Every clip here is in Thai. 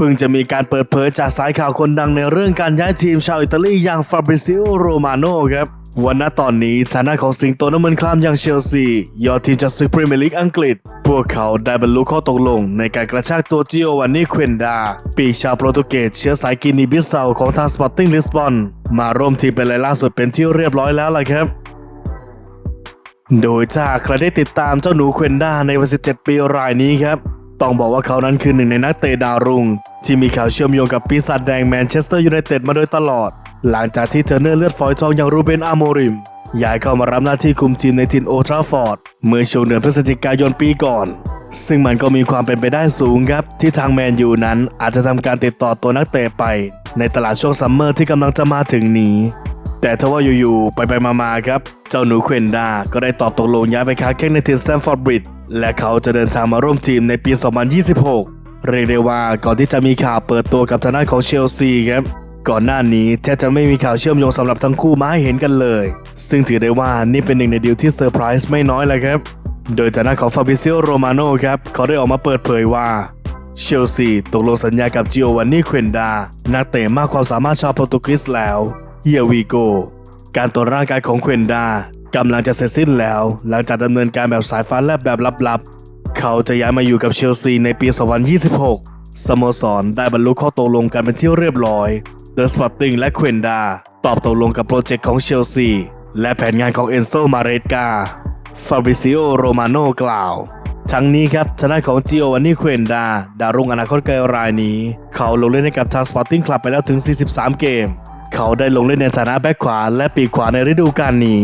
เพิ่งจะมีการเปิดเผยจากสายข่าวคนดังในเรื่องการย้ายทีมชาวอิตาลีอย่างฟาบริซิโอโรมาโนครับวันณตอนนี้ฐานะของสิงโตน้ำมันคลามอย่างเชลซี ยอดทีมจากศึกพรีเมียร์ลีกอังกฤษ พวกเขาได้บรรลุข้อตกลง ในการกระชากตัวจิโอวานนี่เควนดา ปีชาวโปรตุเกสเชื้อสายกินีบิสเซาของทางสปอร์ติ้งลิสบอนมาร่วมทีมเป็นรายล่าสุดเป็นที่เรียบร้อยแล้วล่ะครับโดยถ้าหากใครได้ติดตามเจ้าหนูเควนด้าในวัย17 ปีรายนี้ครับ ต้องบอกว่าเขานั้นคือหนึ่งในนักเตะดาวรุ่ง ที่มีข่าวเชื่อมโยงกับปีศาจแดงแมนเชสเตอร์ยูไนเต็ดมาโดยตลอด หลังจากที่เทอรนเนอร์เลือดฝอยทองอย่างรูเบนอาโมริมย้ายเข้ามารับหน้าที่คุมทีมในทินโอทราฟอร์ด เมื่อช่วงเดือนพฤศจิกายนปีก่อน ซึ่งมันก็มีความเป็นไปได้สูงครับ ที่ทางแมนยูนั้นอาจจะทำการติดต่อตัวนักเตะไป ในตลาดช่วงซัมเมอร์ที่กำลังจะมาถึงนี้ แต่ทว่าอยู่ๆไปไปๆมาๆครับ เจ้าหนูเควนดาก็ได้ตอบตกลงย้ายไปค้าแข่งในทีมสแตมฟอร์ดบริดจ์ และเขาจะเดินทางมาร่วมทีมในปี 2026 เรียกได้ว่าก่อนที่จะมีข่าวเปิดตัวกับทางด้านของเชลซีครับก่อนหน้านี้แทบจะไม่มีข่าวเชื่อมโยงสำหรับทั้งคู่มาให้เห็นกันเลย ซึ่งถือได้ว่านี่เป็นหนึ่งในดีลที่เซอร์ไพรส์ไม่น้อยเลยครับ โดยจากด้านของฟาบิซิโอโรมาโนครับเขาได้ออกมาเปิดเผยว่าเชลซีตกลงสัญญากับจิโอวานนี่เควนดา นักเตะมากความสามารถชาวโปรตุเกสแล้วเฮียวีโก การตรวจร่างกายของเควนดา กำลังจะเสร็จสิ้นแล้ว หลังจากดำเนินการแบบสายฟ้าแลบแบบลับๆ เขาจะย้ายมาอยู่กับเชลซีในปี 2026 สโมสรได้บรรลุข้อตกลงกันเป็นที่เรียบร้อยเดอะสปอร์ติงและเควนดาตอบตกลงกับโปรเจกต์ของเชลซี และแผนงานของเอนโซมาเรกาฟาบริซิโอโรมาโนกล่าวทั้งนี้ครับทางด้านของจิโอวานนี่เควนดาดารุ่งอนาคตไกลรายนี้ เขาลงเล่นให้กับทางสปอร์ติ้งคลับไปแล้วถึง 43 เกม เขาได้ลงเล่นในฐานะแบ็คขวาและปีกขวาในฤดูกาลนี้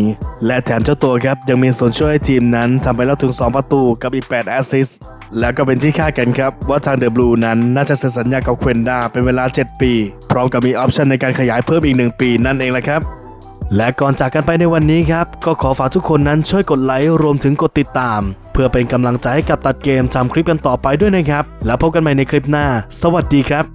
และแถมเจ้าตัวครับยังมีส่วนช่วยให้ทีมนั้นทำไปแล้วถึง 2 ประตูกับอีก 8 แอสซิสต์แล้วก็เป็นที่คาดกันครับ ว่าทางเดอะบลูนั้นน่าจะเซ็นสัญญากับเควนดาเป็นเวลา 7 ปี พร้อมกับมีออปชันในการขยายเพิ่มอีก 1 ปีนั่นเองแหละครับและก่อนจากกันไปในวันนี้ครับ ก็ขอฝากทุกคนนั้นช่วยกดไลค์รวมถึงกดติดตาม เพื่อเป็นกำลังใจให้กับตัดเกมทำคลิปกันต่อไปด้วยนะครับ แล้วพบกันใหม่ในคลิปหน้า สวัสดีครับ